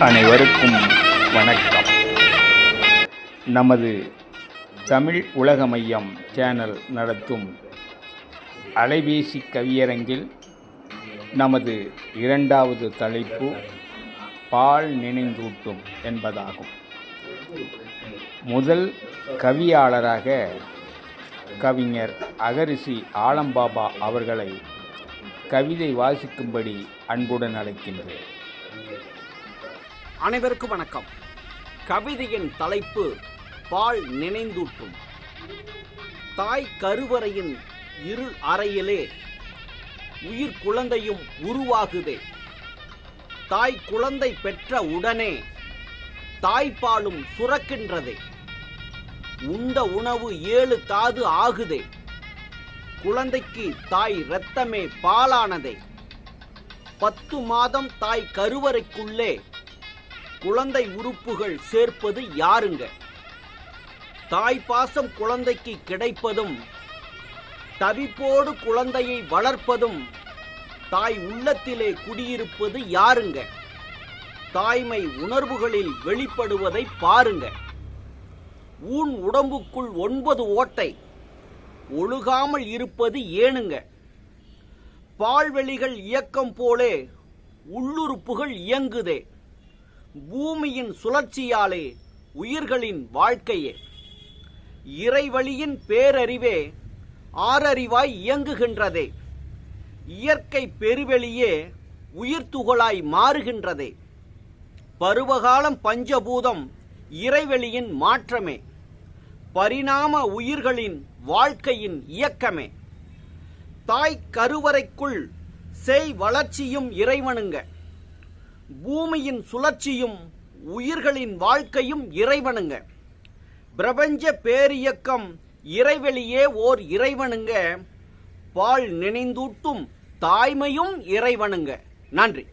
அனைவருக்கும் வணக்கம். நமது தமிழ் உலக மையம் சேனல் நடத்தும் அலைபேசி கவியரங்கில் நமது இரண்டாவது தலைப்பு பால் நினைந்தூட்டும் என்பதாகும். முதல் கவியாளராக கவிஞர் அகரிசி ஆலம்பாபா அவர்களை கவிதை வாசிக்கும்படி அன்புடன் அழைக்கின்றேன். அனைவருக்கும் வணக்கம். கவிதையின் தலைப்பு பால் நினைந்தூட்டும். தாய் கருவறையின் இருள் அறையிலே உயிர் குழந்தையும் உருவாகுதே. தாய் குழந்தை பெற்ற உடனே தாய்ப்பாலும் சுரக்கின்றதே. உண்ட உணவு ஏழு தாது ஆகுதே. குழந்தைக்கு தாய் இரத்தமே பாலானதே. பத்து மாதம் தாய் கருவறைக்குள்ளே குழந்தை உறுப்புகள் சேர்ப்பது யாருங்க? தாய் பாசம் குழந்தைக்கு கிடைப்பதும் தவிப்போடு குழந்தையை வளர்ப்பதும் தாய் உள்ளத்திலே குடியிருப்பது யாருங்க? தாய்மை உணர்வுகளில் வெளிப்படுவதை பாருங்க. ஊன் உடம்புக்குள் ஒன்பது ஓட்டை ஒழுகாமல் இருப்பது ஏனுங்க? பால்வெளிகள் இயக்கம் போலே உள்ளுறுப்புகள் இயங்குதே. பூமியின் சுழற்சியாலே உயிர்களின் வாழ்க்கையே. இறைவழியின் பேரறிவே ஆறறிவாய் இயங்குகின்றதே. இயற்கை பெருவெளியே உயிர்த்துகளாய் மாறுகின்றதே. பருவகாலம் பஞ்சபூதம் இறைவெளியின் மாற்றமே. பரிணாம உயிர்களின் வாழ்க்கையின் இயக்கமே. தாய் கருவறைக்குள் செய் வளர்ச்சியும் இறைவனுங்க. பூமியின் சுழற்சியும் உயிர்களின் வாழ்க்கையும் இறைவனுங்க. பிரபஞ்ச பேரியக்கம் இறைவெளியே ஓர் இறைவனுங்க. பால் நினைந்தூட்டும் தாய்மையும் இறைவனுங்க. நன்றி.